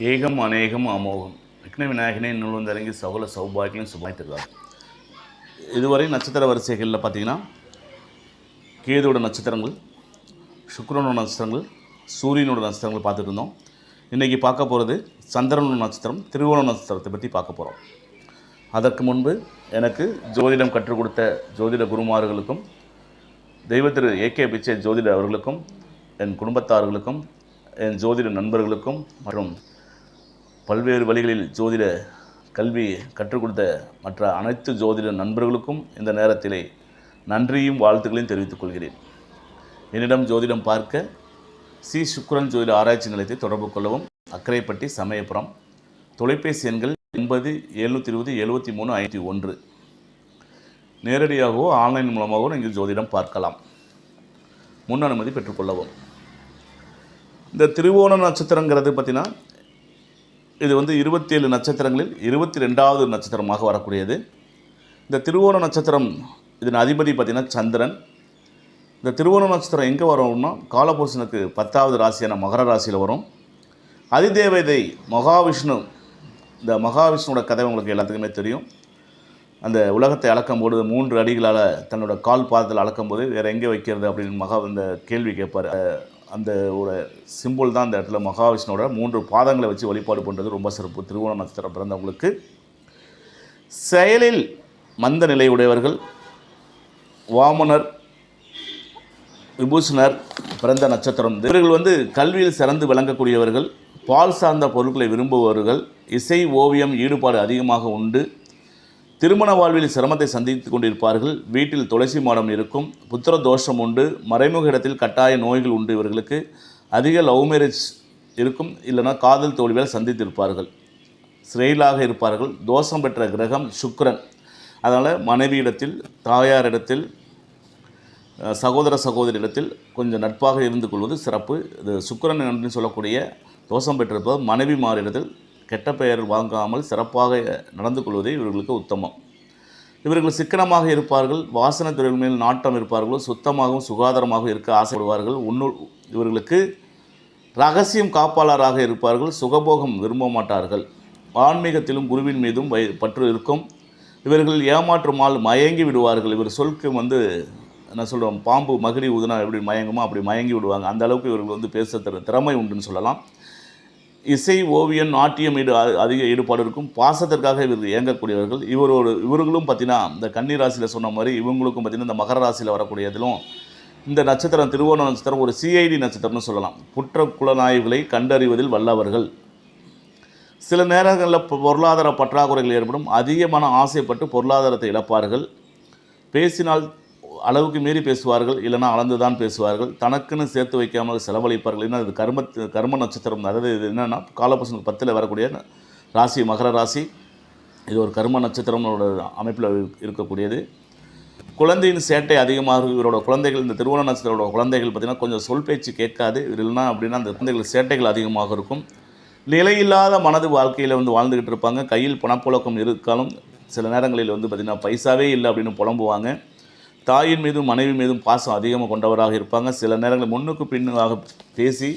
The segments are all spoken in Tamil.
ஏகம் அநேகம் அமோகம். விக்ன விநாயகனே நூல்வந்தரங்கி சகல சௌபாகியம் சுபாய்த்திருக்காரு இதுவரை நட்சத்திர வரிசைகளில் பார்த்தீங்கன்னா கேதுவோட நட்சத்திரங்கள் சுக்கரனோட நட்சத்திரங்கள் சூரியனோட நட்சத்திரங்கள் பார்த்துட்டு இருந்தோம். இன்றைக்கி பார்க்க போகிறது சந்திரனோட நட்சத்திரம் திருவோண நட்சத்திரத்தை பற்றி பார்க்க போகிறோம் அதற்கு முன்பு எனக்கு ஜோதிடம் கற்றுக் கொடுத்த ஜோதிட குருமார்களுக்கும் தெய்வ திரு ஏகே பிச்சை ஜோதிட அவர்களுக்கும் என் குடும்பத்தார்களுக்கும் என் ஜோதிட நண்பர்களுக்கும் மற்றும் பல்வேறு வழிகளில் ஜோதிட கல்வி கற்றுக் கொடுத்த மற்ற அனைத்து ஜோதிட நண்பர்களுக்கும் இந்த நேரத்திலே நன்றியும் வாழ்த்துக்களையும் தெரிவித்துக் கொள்கிறேன். என்னிடம் ஜோதிடம் பார்க்க சி. சுக்ரன் ஜோதிட ஆராய்ச்சி நிலையத்தை தொடர்பு கொள்ளவும் அக்கரைப்பட்டி சமயபுரம் தொலைபேசி எண்கள் எண்பது எழுநூற்றி இருபது எழுபத்தி மூணு ஐநூற்றி ஒன்று. நேரடியாகவோ ஆன்லைன் மூலமாகவோ நீங்கள் ஜோதிடம் பார்க்கலாம். முன் அனுமதி பெற்றுக்கொள்ளவும் இந்த திருவோண நட்சத்திரங்கிறது பார்த்தீங்கன்னா இது வந்து இருபத்தேழு நட்சத்திரங்களில் இருபத்தி ரெண்டாவது நட்சத்திரமாக வரக்கூடியது. இந்த திருவோண நட்சத்திரம் இதன் அதிபதி பார்த்திங்கன்னா சந்திரன். இந்த திருவோண நட்சத்திரம் எங்கே வரும்னா காலபுருஷனுக்கு பத்தாவது ராசியான மகர ராசியில் வரும். அதிதேவதை மகாவிஷ்ணு இந்த மகாவிஷ்ணுவோட கதை உங்களுக்கு எல்லாத்துக்குமே தெரியும். அந்த உலகத்தை அளக்கும்போது மூன்று அடிகளால் தன்னோட கால் பாதத்தில் அளக்கும்போது வேறு எங்கே வைக்கிறது அப்படின்னு மகா இந்த கேள்வி கேட்பார். அந்த ஒரு சிம்பிள் தான் அந்த இடத்துல மகாவிஷ்ணுவோட மூன்று பாதங்களை வச்சு வழிபாடு பண்ணுறது ரொம்ப சிறப்பு. திருவோண நட்சத்திரம் பிறந்தவங்களுக்கு. செயலில் மந்த நிலையுடையவர்கள் வாமனர் விபூஷணர் பிறந்த நட்சத்திரம். இவர்கள் வந்து கல்வியில் சிறந்து விளங்கக்கூடியவர்கள் பால் சார்ந்த பொருட்களை விரும்புபவர்கள் இசை ஓவியம் ஈடுபாடு அதிகமாக உண்டு. திருமண வாழ்வில் சிரமத்தை சந்தித்து கொண்டிருப்பார்கள். வீட்டில் துளசி மாடம் இருக்கும். புத்திர தோஷம் உண்டு. மறைமுக இடத்தில் கட்டாய நோய்கள் உண்டு இவர்களுக்கு. அதிக லவ் மேரேஜ் இருக்கும். இல்லைன்னா காதல் தோல்வியால் சந்தித்திருப்பார்கள். சிறையிலாக இருப்பார்கள். தோஷம் பெற்ற கிரகம் சுக்கரன். அதனால் மனைவியிடத்தில் தாயாரிடத்தில் சகோதர சகோதரிடத்தில் கொஞ்சம் நட்பாக இருந்து கொள்வது சிறப்பு. இது சுக்கரன் என்று சொல்லக்கூடிய தோஷம் பெற்றிருப்பது மனைவி மாறிடத்தில் கெட்ட பெயர் வாங்காமல் சிறப்பாக நடந்து கொள்வதே இவர்களுக்கு உத்தமம். இவர்கள் சிக்கனமாக இருப்பார்கள் வாசனை துறையில் மேல் நாட்டம் இருப்பார்கள் சுத்தமாகவும் சுகாதாரமாகவும் இருக்க ஆசைப்படுவார்கள். உன்னு இவர்களுக்கு ரகசியம் காப்பாளராக இருப்பார்கள் சுகபோகம் விரும்ப மாட்டார்கள். ஆன்மீகத்திலும் குருவின் மீதும் வை பற்று இருக்கும். இவர்கள் ஏமாற்றுமால் மயங்கி விடுவார்கள். இவர் சொல்க்கு வந்து என்ன சொல்கிறோம் பாம்பு மகிழி ஊதுனா எப்படி மயங்குமோ அப்படி மயங்கி விடுவாங்க. அந்த அளவுக்கு இவர்கள் வந்து பேச திற திறமை உண்டுன்னு சொல்லலாம். இசை ஓவியம் நாட்டியம் ஈடு அதிக ஈடுபாடு இருக்கும். பாசத்திற்காக இவர் இயங்கக்கூடியவர்கள். இவரோடு இவர்களும் பார்த்தீங்கன்னா இந்த கன்னி ராசியில் சொன்ன மாதிரி இவங்களுக்கும் பார்த்தீங்கன்னா இந்த மகர ராசியில் வரக்கூடியதிலும் இந்த நட்சத்திரம் திருவோண நட்சத்திரம் ஒரு சிஐடி நட்சத்திரம்னு சொல்லலாம். குற்ற குலநாய்களை கண்டறிவதில் வல்லவர்கள். சில நேரங்களில் பொருளாதார பற்றாக்குறைகள் ஏற்படும். அதிகமான ஆசைப்பட்டு பொருளாதாரத்தை இழப்பார்கள். பேசினால் அளவுக்கு மீறி பேசுவார்கள் இல்லைனா அளந்து தான் பேசுவார்கள். தனக்குன்னு சேர்த்து வைக்காமல் செலவழிப்பார்கள். ஏன்னா இது கர்ம கர்ம நட்சத்திரம். அதாவது இது என்னென்னா காலப்பசங்க பத்தில் வரக்கூடிய ராசி மகர ராசி இது ஒரு கர்ம நட்சத்திரமோட அமைப்பில் இருக்கக்கூடியது. குழந்தையின் சேட்டை அதிகமாக இவரோட குழந்தைகள் இந்த திருவோண நட்சத்திரோட குழந்தைகள் பார்த்திங்கன்னா கொஞ்சம் சொல் பேச்சு கேட்காது. இல்லைன்னா அப்படின்னா அந்த குழந்தைகள் சேட்டைகள் அதிகமாக இருக்கும். நிலையில்லாத மனது வாழ்க்கையில் வந்து வாழ்ந்துக்கிட்டு இருப்பாங்க. கையில் பணப்புழக்கம் இருக்காலும் சில நேரங்களில் வந்து பார்த்திங்கன்னா பைசாவே இல்லை அப்படின்னு புலம்புவாங்க. தாயின் மீதும் மனைவி மீதும் பாசம் அதிகமாக கொண்டவராக இருப்பாங்க. சில நேரங்களில் முன்னுக்கு பின்னுக்காக பேசி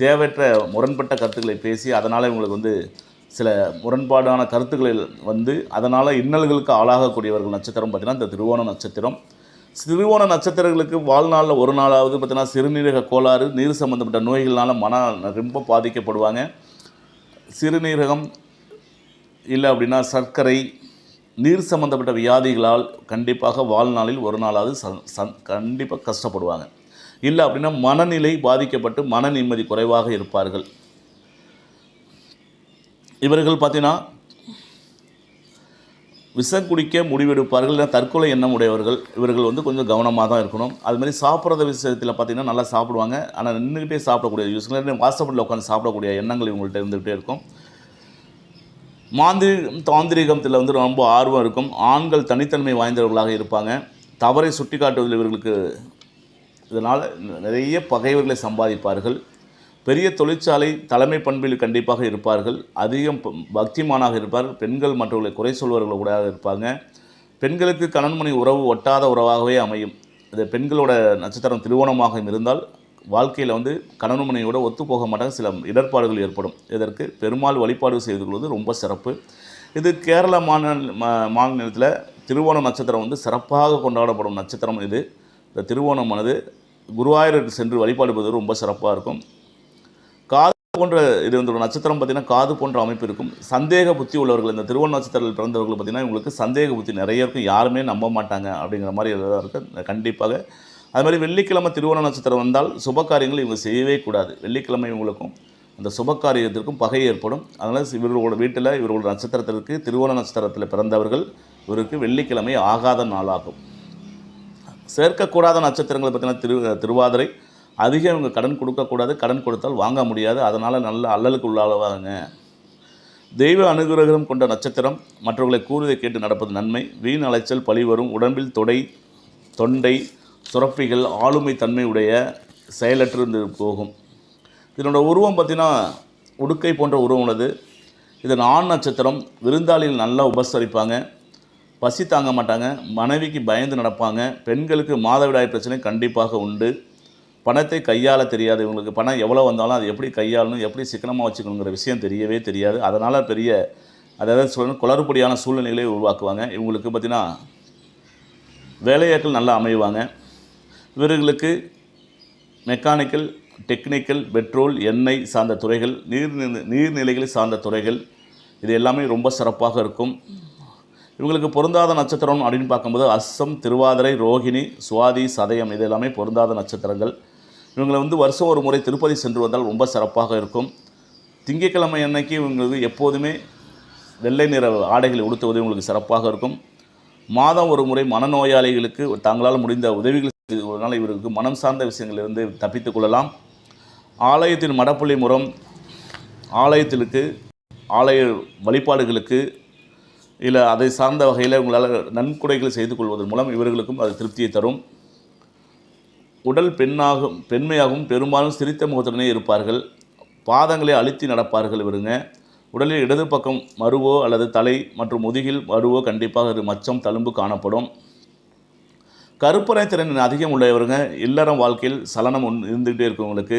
தேவையற்ற முரண்பட்ட கருத்துக்களை பேசி அதனால் இவங்களுக்கு வந்து சில முரண்பாடான கருத்துக்களில் வந்து அதனால் இன்னல்களுக்கு ஆளாகக்கூடியவர்கள் நட்சத்திரம் பார்த்திங்கன்னா இந்த திருவோண நட்சத்திரம். திருவோண நட்சத்திரங்களுக்கு வாழ்நாளில் ஒரு நாளாவது பார்த்தீங்கன்னா சிறுநீரக கோளாறு நீர் சம்மந்தப்பட்ட நோய்கள்னால் மன ரொம்ப பாதிக்கப்படுவாங்க. சிறுநீரகம் இல்லை அப்படின்னா சர்க்கரை நீர் சம்பந்தப்பட்ட வியாதிகளால் கண்டிப்பாக வாழ்நாளில் ஒரு நாளாவது சந் கண்டிப்பாக கஷ்டப்படுவாங்க. இல்லை அப்படின்னா மனநிலை பாதிக்கப்பட்டு மன நிம்மதி குறைவாக இருப்பார்கள். இவர்கள் பார்த்தீங்கன்னா விஷம் குடிக்க முடிவெடுப்பார்கள் இல்லை தற்கொலை எண்ணம் உடையவர்கள். இவர்கள் வந்து கொஞ்சம் கவனமாக தான் இருக்கணும். அது மாதிரி சாப்பிட்றத விஷயத்தில் பார்த்தீங்கன்னா நல்லா சாப்பிடுவாங்க. ஆனால் நின்றுக்கிட்டே சாப்பிடக்கூடிய யூஸ் வாட்ஸ்அப்பில் உட்காந்து சாப்பிடக்கூடிய எண்ணங்கள் இவங்கள்ட்ட இருந்துகிட்டே இருக்கும். மாந்திரிகம் தாந்திரிகத்தில் வந்து ரொம்ப ஆர்வம் இருக்கும். ஆண்கள் தனித்தன்மை வாய்ந்தவர்களாக இருப்பாங்க. தவறை சுட்டி காட்டுவதில் இவர்களுக்கு இதனால் நிறைய பகைவர்களை சம்பாதிப்பார்கள். பெரிய தொழிற்சாலை தலைமை பண்பில் கண்டிப்பாக இருப்பார்கள். அதிகம் பக்திமானாக இருப்பார்கள். பெண்கள் மற்றவர்களை குறை சொல்வர்கள் கூட இருப்பாங்க. பெண்களுக்கு கணன்மணி உறவு ஒட்டாத உறவாகவே அமையும். இது பெண்களோட நட்சத்திரம் திருவோணமாக இருந்தால் வாழ்க்கையில் வந்து கணவன் மனைவியோட ஒத்து போக மாட்டாங்க சில இடர்பாடுகள் ஏற்படும். இதற்கு பெருமாள் வழிபாடு செய்து கொள்வது ரொம்ப சிறப்பு. இது கேரள மாநில மா- மாநிலத்தில் திருவோணம் நட்சத்திரம் வந்து சிறப்பாக கொண்டாடப்படும் நட்சத்திரம் இது. இந்த திருவோணமானது குருவாயூருக்கு சென்று வழிபாடுவது ரொம்ப சிறப்பாக இருக்கும். காது போன்ற இது வந்து ஒரு நட்சத்திரம் பார்த்திங்கன்னா காது போன்ற அமைப்பு இருக்கும். சந்தேக புத்தி உள்ளவர்கள் இந்த திருவோண நட்சத்திரத்தில் பிறந்தவர்கள் பார்த்தீங்கன்னா இவங்களுக்கு சந்தேக புத்தி நிறைய இருக்கும். யாருமே நம்ப மாட்டாங்க அப்படிங்கிற மாதிரி இருக்குது கண்டிப்பாக அது மாதிரி வெள்ளிக்கிழமை திருவோண நட்சத்திரம் வந்தால் சுப காரியங்கள் இவங்க செய்யவே கூடாது. வெள்ளிக்கிழமை இவங்களுக்கும் அந்த சுப காரியத்திற்கும் பகை ஏற்படும். அதனால் இவர்களோட வீட்டில் இவர்களோட நட்சத்திரத்திற்கு திருவோண நட்சத்திரத்தில் பிறந்தவர்கள் இவருக்கு வெள்ளிக்கிழமை ஆகாத நாளாகும். சேர்க்கக்கூடாத நட்சத்திரங்களை பார்த்தீங்கன்னா திரு திருவாதிரை அதிகம் இவங்க கடன் கொடுக்கக்கூடாது. கடன் கொடுத்தால் வாங்க முடியாது. அதனால் நல்ல அல்லலுக்கு உள்ளாளவாங்க தெய்வ அனுகிரகம் கொண்ட நட்சத்திரம். மற்றவர்களை கூறுவதை கேட்டு நடப்பது நன்மை. வீண் அலைச்சல் பழி வரும் உடம்பில் தொடை தொண்டை சுரப்பிகள் ஆளுமை தன்மையுடைய செயலற்றிருந்து செயலற்று போகும். இதனோட உருவம் பார்த்திங்கன்னா உடுக்கை போன்ற உருவம் உள்ளது. இதன் ஆண் நட்சத்திரம் விருந்தாளியில் நல்லா உபசரிப்பாங்க. பசி தாங்க மாட்டாங்க. மனைவிக்கு பயந்து நடப்பாங்க. பெண்களுக்கு மாதவிடாய் பிரச்சனை கண்டிப்பாக உண்டு. பணத்தை கையாள தெரியாது. இவங்களுக்கு பணம் எவ்வளோ வந்தாலும் அது எப்படி கையாளணும் எப்படி சிக்கனமாக வச்சுக்கணுங்கிற விஷயம் தெரியவே தெரியாது. அதனால் பெரிய அதாவது சொல்லணும் குளறுபடியான சூழ்நிலைகளை உருவாக்குவாங்க. இவங்களுக்கு பார்த்திங்கன்னா வேலையாட்கள் நல்லா அமைவாங்க. இவர்களுக்கு மெக்கானிக்கல் டெக்னிக்கல் பெட்ரோல் எண்ணெய் சார்ந்த துறைகள் நீர் நீர்நிலைகளை சார்ந்த துறைகள் இது எல்லாமே ரொம்ப சிறப்பாக இருக்கும். இவங்களுக்கு பொருந்தாத நட்சத்திரம் அப்படின்னு பார்க்கும்போது அஸ்ஸம் திருவாதிரை ரோகிணி சுவாதி சதயம் இது எல்லாமே பொருந்தாத நட்சத்திரங்கள். இவங்களை வந்து வருஷம் ஒரு முறை திருப்பதி சென்று வந்தால் ரொம்ப சிறப்பாக இருக்கும். திங்கட்கிழமை அன்னைக்கு இவங்களுக்கு எப்போதுமே வெள்ளை நிற ஆடைகளை உடுத்துவது இவங்களுக்கு சிறப்பாக இருக்கும். மாதம் ஒரு முறை மனநோயாளிகளுக்கு தங்களால் முடிந்த உதவிகள் செய்வதனால் இவருக்கு மனம் சார்ந்த விஷயங்களிலிருந்து தப்பித்துக் கொள்ளலாம். ஆலயத்தின் மடப்புள்ளி முறம் ஆலயத்திற்கு ஆலய வழிபாடுகளுக்கு இல்லை அதை சார்ந்த வகையில் உங்களால் நன்கொடைகள் செய்து கொள்வதன் மூலம் இவர்களுக்கும் அது திருப்தியை தரும். உடல் பெண்ணாகும் பெண்மையாகவும் பெரும்பாலும் சிரித்த முகத்துடனே இருப்பார்கள். பாதங்களை அழுத்தி நடப்பார்கள் இவருங்க. உடலில் இடது பக்கம் மருவோ அல்லது தலை மற்றும் முதுகில் மருவோ கண்டிப்பாக ஒரு மச்சம் தழும்பு காணப்படும். கருப்பறை திறன் அதிகம் உள்ளவருங்க. இல்லறம் வாழ்க்கையில் சலனம் ஒன்று இருந்துகிட்டே இருக்கவங்களுக்கு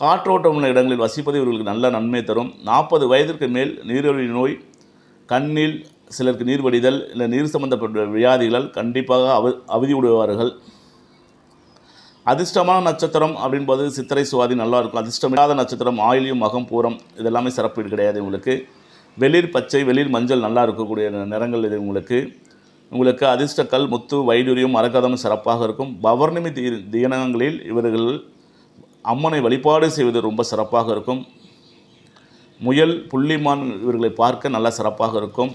காற்றோட்டம் உள்ள இடங்களில் வசிப்பது இவர்களுக்கு நல்ல நன்மை தரும். நாற்பது வயதிற்கு மேல் நீரிழிவு நோய் கண்ணில் சிலருக்கு நீர் வடிதல் இல்லை நீர் சம்பந்தப்பட்ட வியாதிகளால் கண்டிப்பாக அவ அவதி அதிர்ஷ்டமான நட்சத்திரம் அப்படின்போது சித்திரை சுவாதி நல்லா இருக்கும். அதிர்ஷ்டம் இல்லாத நட்சத்திரம் ஆயிலியும் மகம் பூரம் இதெல்லாமே சிறப்பு கிடையாது உங்களுக்கு வெளிர் பச்சை வெளிர் மஞ்சள் நல்லா இருக்கக்கூடிய நிறங்கள் இது உங்களுக்கு. உங்களுக்கு அதிர்ஷ்டக்கல் முத்து வைடூரியம் மரக்கதம் சிறப்பாக இருக்கும். பௌர்ணமி தீ தினங்களில் இவர்கள் அம்மனை வழிபாடு செய்வது ரொம்ப சிறப்பாக இருக்கும். முயல் புள்ளிமான் இவர்களை பார்க்க நல்லா சிறப்பாக இருக்கும்.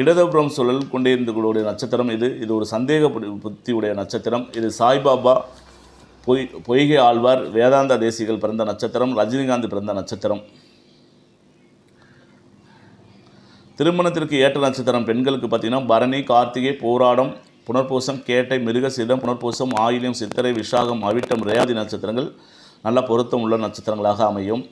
இடதுபுறம் சுழல் கொண்டே இருந்தக்கூடிய நட்சத்திரம் இது. இது ஒரு சந்தேக புத்தியுடைய நட்சத்திரம். இது சாய்பாபா பொய் பொய்கை ஆழ்வார் வேதாந்த தேசிகள் பிறந்த நட்சத்திரம் ரஜினிகாந்த் பிறந்த நட்சத்திரம். திருமணத்திற்கு ஏற்ற நட்சத்திரம். பெண்களுக்கு பார்த்தீங்கன்னா பரணி கார்த்திகை போராடம் புனர்பூசம் கேட்டை மிருகசீடம் புனர்பூசம் ஆயிலியம் சித்திரை விஷாகம் அவிட்டம் ரேயாதி நட்சத்திரங்கள் நல்ல பொருத்தம் உள்ள நட்சத்திரங்களாக அமையும்.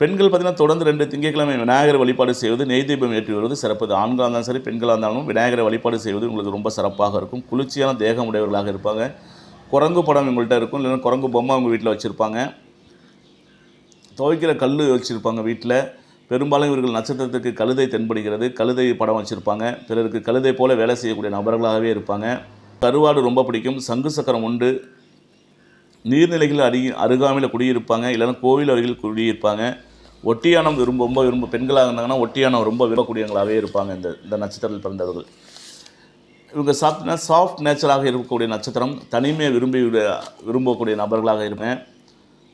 பெண்கள் பார்த்தீங்கன்னா தொடர்ந்து ரெண்டு திங்கட்கிழமை விநாயகர் வழிபாடு செய்வது நெய் தீபம் ஏற்றி வருவது சிறப்பு. ஆண்களாக இருந்தாலும் சரி பெண்களாக இருந்தாலும் விநாயகரை வழிபாடு செய்வது உங்களுக்கு ரொம்ப சிறப்பாக இருக்கும். குளிர்ச்சியான தேகம் உடையவர்களாக இருப்பாங்க. குரங்கு படம் உங்கள்கிட்ட இருக்கும். இல்லைன்னா குரங்கு பொம்மை அவங்க வீட்டில் வச்சுருப்பாங்க. துவைக்கிற கல் வச்சுருப்பாங்க வீட்டில் பெரும்பாலும் இவர்கள் நட்சத்திரத்துக்கு கழுதை தென்படுகிறது. கழுதை படம் வச்சுருப்பாங்க. பிறருக்கு கழுதை போல வேலை செய்யக்கூடிய நபர்களாகவே இருப்பாங்க. கருவாடு ரொம்ப பிடிக்கும். சங்கு சக்கரம் உண்டு. நீர்நிலைகள் அருகி அருகாமையில் குடியிருப்பாங்க. இல்லைன்னா கோவில் அருகில் குடியிருப்பாங்க. ஒட்டியானம் விரும்ப ரொம்ப விரும்ப பெண்களாக இருந்தாங்கன்னா ஒட்டியானம் ரொம்ப விரும்பக்கூடியவங்களாகவே இருப்பாங்க இந்த இந்த நட்சத்திரத்தில் பிறந்தவர்கள். இவங்க சாப்பிட்னா சாஃப்ட் நேச்சராக இருக்கக்கூடிய நட்சத்திரம். தனிமையை விரும்பி விரும்பக்கூடிய நபர்களாக இருப்பேன்.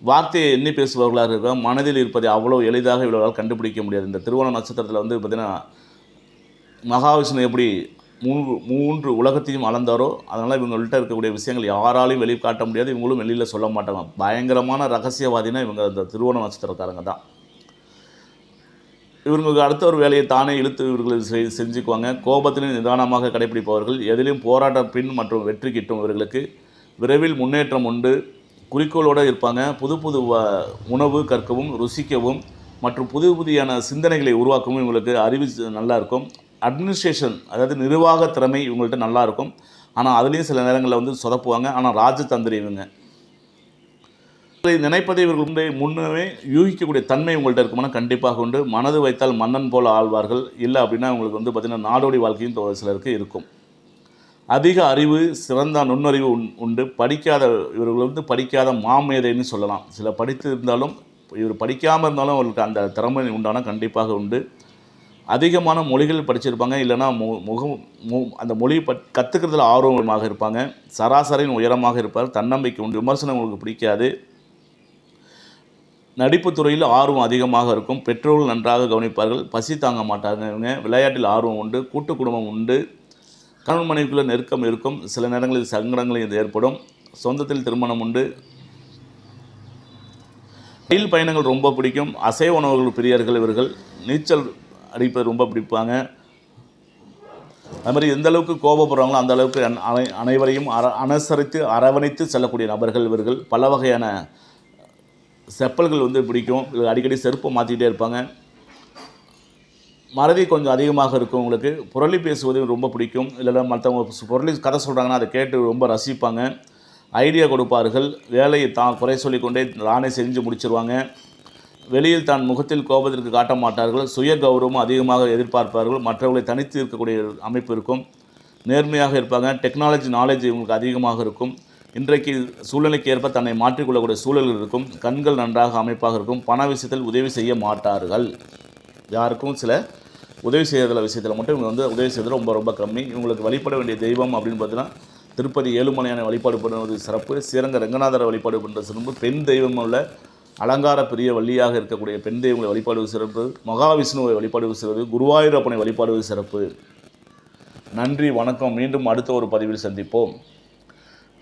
வார்த்தையை எண்ணி பேசுபவர்களாக இருக்க மனதில் இருப்பதை அவ்வளோ எளிதாக இவர்களால் கண்டுபிடிக்க முடியாது. இந்த திருவோண நட்சத்திரத்தில் வந்து பார்த்திங்கன்னா மகாவிஷ்ணு எப்படி மூன்று மூன்று உலகத்தையும் அளந்தாரோ அதனால் இவங்கள்ட்ட இருக்கக்கூடிய விஷயங்கள் யாராலையும் வெளியே காட்ட முடியாது. இவங்களும் வெளியில் சொல்ல மாட்டாங்க. பயங்கரமான ரகசியவாதினா இவங்க இந்த திருவோண நட்சத்திரக்காரங்க தான். இவங்களுக்கு அடுத்த ஒரு வேலையை தானே இழுத்து இவர்கள் செய் செஞ்சுக்குவாங்க. கோபத்திலும் நிதானமாக கடைபிடிப்பவர்கள் எதிலும் போராட்ட பின் மற்றும் வெற்றி கிட்டும் இவர்களுக்கு விரைவில் முன்னேற்றம் உண்டு. குறிக்கோளோடு இருப்பாங்க. புது புது வ- உணவு கற்கவும் ருசிக்கவும் மற்றும் புது புதியான சிந்தனைகளை உருவாக்கவும் இவங்களுக்கு அறிவு நல்லாயிருக்கும் நல்லா இருக்கும். அட்மினிஸ்ட்ரேஷன் அதாவது நிர்வாக திறமை இவங்கள்ட்ட நல்லாயிருக்கும் ஆனால் அதுலேயும் சில நேரங்களில் வந்து சொதப்புவாங்க. ஆனால் ராஜதந்திரி இவங்க. இதை நினைப்பதை இவர்கள் முன்னே யூகிக்கக்கூடிய தன்மை உங்கள்கிட்ட இருக்குமானா கண்டிப்பாக உண்டு. மனது வைத்தால் மன்னன் போல் ஆழ்வார்கள். இல்லை அப்படின்னா உங்களுக்கு வந்து பார்த்திங்கன்னா நாடோடி வாழ்க்கையும் ஒரு சிலருக்கு இருக்கும். அதிக அறிவு சிறந்த நுண்ணறிவு உண் உண்டு. படிக்காத இவர்கள் வந்து படிக்காத மாமேதைன்னு சொல்லலாம். சில படித்து இருந்தாலும் இவர் படிக்காமல் இருந்தாலும் அவர்களுக்கு அந்த திறமை உண்டான கண்டிப்பாக உண்டு. அதிகமான மொழிகள் படிச்சிருப்பாங்க. இல்லைன்னா மு முகம் மு அந்த மொழி பட் கற்றுக்கிறதுல ஆர்வமாக இருப்பாங்க. சராசரியின் உயரமாக இருப்பார். தன்னம்பிக்கை உண்டு. விமர்சனம் உங்களுக்கு பிடிக்காது. நடிப்பு துறையில் ஆர்வம் அதிகமாக இருக்கும். பெற்றோர்கள் நன்றாக கவனிப்பார்கள். பசி தாங்க மாட்டாங்க இவங்க விளையாட்டில் ஆர்வம் உண்டு. கூட்டு குடும்பம் உண்டு. கணவன் மனைவிக்குள்ள நெருக்கம் இருக்கும். சில நேரங்களில் சங்கடங்கள் இது ஏற்படும். சொந்தத்தில் திருமணம் உண்டு. ரயில் பயணங்கள் ரொம்ப பிடிக்கும். அசைவ உணவுகள் பிரியர்கள் இவர்கள். நீச்சல் அடிப்பது ரொம்ப பிடிப்பாங்க. அது மாதிரி எந்த அளவுக்கு கோபப்படுறாங்களோ அந்த அளவுக்கு அனை- அனைவரையும் அர அனுசரித்து அரவணைத்து செல்லக்கூடிய நபர்கள் இவர்கள். பல வகையான செப்பல்கள் வந்து பிடிக்கும். இவர்கள் அடிக்கடி செருப்பை மாற்றிக்கிட்டே இருப்பாங்க. மறதி கொஞ்சம் அதிகமாக இருக்கும் உங்களுக்கு. புரளி பேசுவது ரொம்ப பிடிக்கும். இல்லைனா மற்றவங்க புரளி கதை சொல்கிறாங்கன்னா அதை கேட்டு ரொம்ப ரசிப்பாங்க. ஐடியா கொடுப்பார்கள். வேலையை தான் குறை சொல்லிக்கொண்டே தானே செஞ்சு முடிச்சிருவாங்க. வெளியில் தான் முகத்தில் கோபத்திற்கு காட்ட மாட்டார்கள். சுய கௌரவம் அதிகமாக எதிர்பார்ப்பார்கள். மற்றவர்களை தனித்து இருக்கக்கூடிய அமைப்பு இருக்கும். நேர்மையாக இருப்பாங்க. டெக்னாலஜி நாலேஜ் இவங்களுக்கு அதிகமாக இருக்கும். இன்றைக்கு சூழ்நிலைக்கு ஏற்ப தன்னை மாற்றிக்கொள்ளக்கூடிய சூழல்கள் இருக்கும். கண்கள் நன்றாக அமைப்பாக இருக்கும். பண விஷயத்தில் உதவி செய்ய மாட்டார்கள். யாருக்கும் சில உதவி செய்யறதுல விஷயத்தில் மட்டும் இவங்க வந்து உதவி செய்யறது ரொம்ப ரொம்ப கம்மி. இவங்களுக்கு வழிபட வேண்டிய தெய்வம் அப்படின்னு பார்த்தீங்கன்னா திருப்பதி ஏழுமலையான வழிபாடு பண்ணுவது சிறப்பு. ஸ்ரீரங்க ரங்கநாதரை வழிபாடு பண்ணுறது சிறப்பு. பெண் தெய்வம் உள்ள அலங்கார பிரிய வள்ளியாக இருக்கக்கூடிய பெண் தெய்வங்களை வழிபாடுவது சிறப்பு. மகாவிஷ்ணுவை வழிபாடுவது சிறப்பு. குருவாயூரப்பனை வழிபாடுவது சிறப்பு. நன்றி வணக்கம். மீண்டும் அடுத்த ஒரு பதிவில் சந்திப்போம்.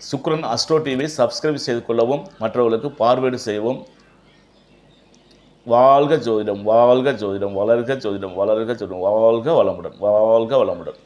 சுக்ரன் அஸ்ட்ரோ டிவி சப்ஸ்கிரைப் செய்து கொள்ளவும் மற்றவர்களுக்கு பார்வேடு செய்யவும். வாழ்க ஜோதிடம் வாழ்க ஜோதிடம் வளர்க ஜோதிடம் வளர்க ஜோதிடம் வாழ்க வளமுடன் வாழ்க வளமுடன்.